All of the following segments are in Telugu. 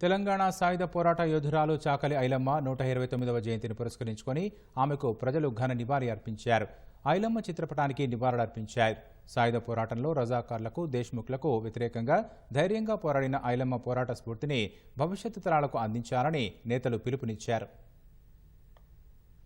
తెలంగాణ సాయుధ పోరాట యోధురాలు చాకలి ఐలమ్మ నూట ఇరవై తొమ్మిదవ జయంతిని పురస్కరించుకొని ఆమెకు ప్రజలు ఘన నివాళి అర్పించారు. ఐలమ్మ చిత్రపటానికి నివాళులర్పించారు సాయుధ పోరాటంలో రజాకార్లకు దేశ్ముఖ్లకు వ్యతిరేకంగా ధైర్యంగా పోరాడిన ఐలమ్మ పోరాట స్ఫూర్తిని భవిష్యత్తు తరాలకు అందించాలని నేతలు పిలుపునిచ్చారు.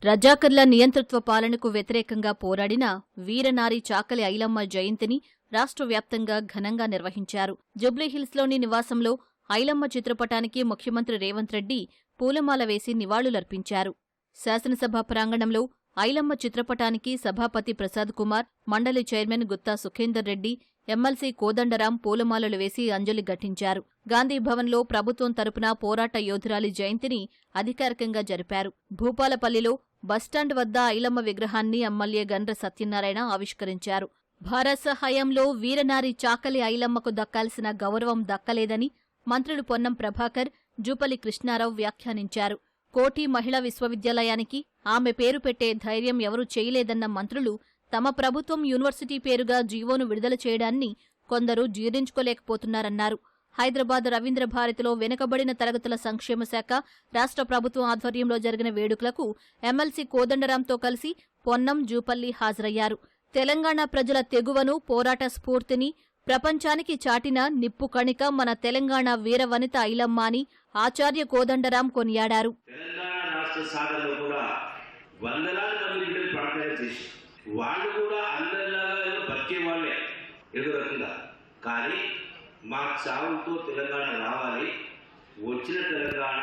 రజాకర్ల నియంతృత్వ పాలనకు వ్యతిరేకంగా పోరాడిన వీరనారి చాకలి ఐలమ్మ జయంతిని రాష్ట్ర వ్యాప్తంగా ఘనంగా నిర్వహించారు. జుబ్లీహిల్స్లోని నివాసంలో ఐలమ్మ చిత్రపటానికి ముఖ్యమంత్రి రేవంత్ రెడ్డి పూలమాల వేసి నివాళులర్పించారు. శాసనసభ ప్రాంగణంలో ఐలమ్మ చిత్రపటానికి సభాపతి ప్రసాద్ కుమార్ మండలి చైర్మన్ గుత్తా సుఖేందర్ రెడ్డి ఎమ్మెల్సీ కోదండరాం పూలమాలలు వేసి అంజలి ఘటించారు. గాంధీభవన్లో ప్రభుత్వం తరపున పోరాట యోధురాలి జయంతిని అధికారికంగా జరిపారు. భూపాలపల్లిలో బస్టాండ్ వద్ద ఐలమ్మ విగ్రహాన్ని ఎమ్మెల్యే గండ్ర సత్యనారాయణ ఆవిష్కరించారు. భారత హయాంలో వీరనారి చాకలి ఐలమ్మకు దక్కాల్సిన గౌరవం దక్కలేదని మంత్రులు పొన్నం ప్రభాకర్ జూపల్లి కృష్ణారావు వ్యాఖ్యానించారు. కోటి మహిళా విశ్వవిద్యాలయానికి ఆమె పేరు పెట్టే ధైర్యం ఎవరూ చేయలేదన్న మంత్రులు తమ ప్రభుత్వం యూనివర్సిటీ పేరుగా జీవోను విడుదల చేయడాన్ని కొందరు జీర్ణించుకోలేకపోతున్నారన్నారు. హైదరాబాద్ రవీంద్ర భారతిలో వెనుకబడిన తరగతుల సంక్షేమ శాఖ రాష్ట్ర ప్రభుత్వం ఆధ్వర్యంలో జరిగిన వేడుకలకు ఎమ్మెల్సీ కోదండరాంతో కలిసి పొన్నం జూపల్లి హాజరయ్యారు. తెలంగాణ ప్రజల తెగువను పోరాట స్ఫూర్తిని ప్రపంచానికి చాటిన నిప్పు కణిక మన తెలంగాణ వీరవనిత ఐలమ్మ అని ఆచార్య కోదండరాం కొనియాడారు. వాళ్ళు కూడా అందరిలాగా బతికే వాళ్ళే ఏదో రకంగా. కానీ మా చావుతో తెలంగాణ రావాలి. వచ్చిన తెలంగాణ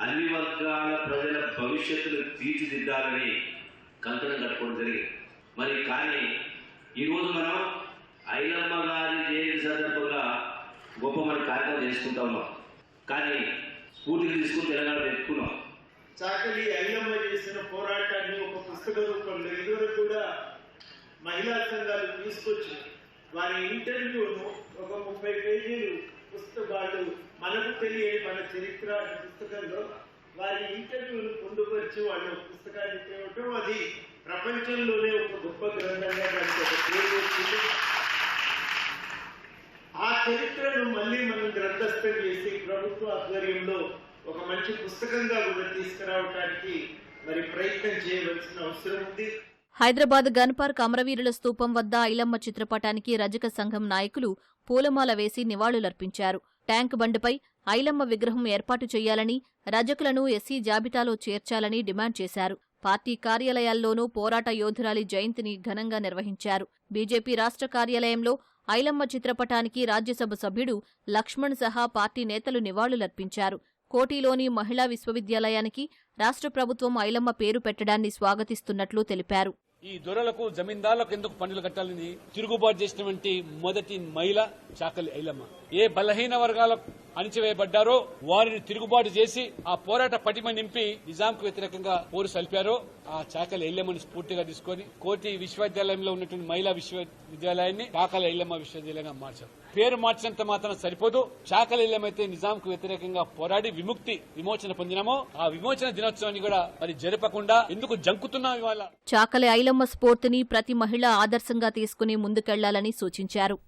అన్ని వర్గాల ప్రజల భవిష్యత్తును తీర్చిదిద్దాలని కంకణం కట్టుకోవడం జరిగింది. మరి కానీ ఈరోజు మనం గొప్ప మన కార్యక్రమం చేసుకుంటా ఉన్నాం. కానీ స్ఫూర్తిని తీసుకుని తెలంగాణ తెచ్చుకున్నాం చాకలి ఐలమ్మ చేసిన పోరాటాన్ని ఒక పుస్తక రూపంలో ఇదివరకు కూడా మహిళా సంఘాలు తీసుకొచ్చి వారి ఇంటర్వ్యూను ఒక ముప్పై పేజీలు పుస్తకాలు మనకు తెలియని మన చరిత్ర అనే పుస్తకంలో వారి ఇంటర్వ్యూను పొందుపరిచి వాళ్ళు పుస్తకాన్ని తేవటం అది ప్రపంచంలోనే ఒక గొప్ప గ్రంథంగా దానికి ఒక పేరు వచ్చింది. చరిత్రను మళ్ళీ మనం గ్రంథస్థం చేసి ప్రభుత్వ ఆధ్వర్యంలో ఒక మంచి పుస్తకంగా కూడా తీసుకురావడానికి మరి ప్రయత్నం చేయవలసిన అవసరం ఉంది. హైదరాబాద్ గన్ పార్క్ అమరవీరుల స్తూపం వద్ద ఐలమ్మ చిత్రపటానికి రజక సంఘం నాయకులు పూలమాల వేసి నివాళులర్పించారు. ట్యాంక్ బండిపై ఐలమ్మ విగ్రహం ఏర్పాటు చేయాలని రజకులను ఎస్సీ జాబితాలో చేర్చాలని డిమాండ్ చేశారు. పార్టీ కార్యాలయాల్లోనూ పోరాట యోధురాలి జయంతిని ఘనంగా నిర్వహించారు. బీజేపీ రాష్ట్ర కార్యాలయంలో ఐలమ్మ చిత్రపటానికి రాజ్యసభ సభ్యుడు లక్ష్మణ్ సహా పార్టీ నేతలు నివాళులర్పించారు. కోటిలోని మహిళా విశ్వవిద్యాలయానికి రాష్ట్ర ప్రభుత్వం ఐలమ్మ పేరు పెట్టడాన్ని స్వాగతిస్తున్నట్లు తెలిపారు. ఈ దొరలకు జమీందారులకు ఎందుకు పన్నులు కట్టాలని తిరుగుబాటు చేసినటువంటి మొదటి మహిళ చాకలి ఐలమ్మ. ఏ బలహీన వర్గాలకు అణిచివేయబడ్డారో వారిని తిరుగుబాటు చేసి ఆ పోరాట పటిమ నింపి నిజాంకు వ్యతిరేకంగా పోరు సల్పారో ఆ చాకలి ఐలమ్మని స్ఫూర్తిగా తీసుకొని కోటి విశ్వవిద్యాలయంలో ఉన్నటువంటి మహిళా విశ్వవిద్యాలయాన్ని చాకలి ఐలమ్మ విశ్వవిద్యాలయంగా మార్చారు పేరు మార్చినంత మాత్రం సరిపోదు. చాకలి ఐలమ్మ అయితే నిజాంకు వ్యతిరేకంగా పోరాడి విముక్తి విమోచన పొందినామో ఆ విమోచన దినోత్సవాన్ని కూడా మరి జరపకుండా ఎందుకు జంకుతున్నాం ఇవాళ? చాకలి ఐలమ్మ స్ఫూర్తిని ప్రతి మహిళ ఆదర్శంగా తీసుకుని ముందుకెళ్ళాలని సూచించారు.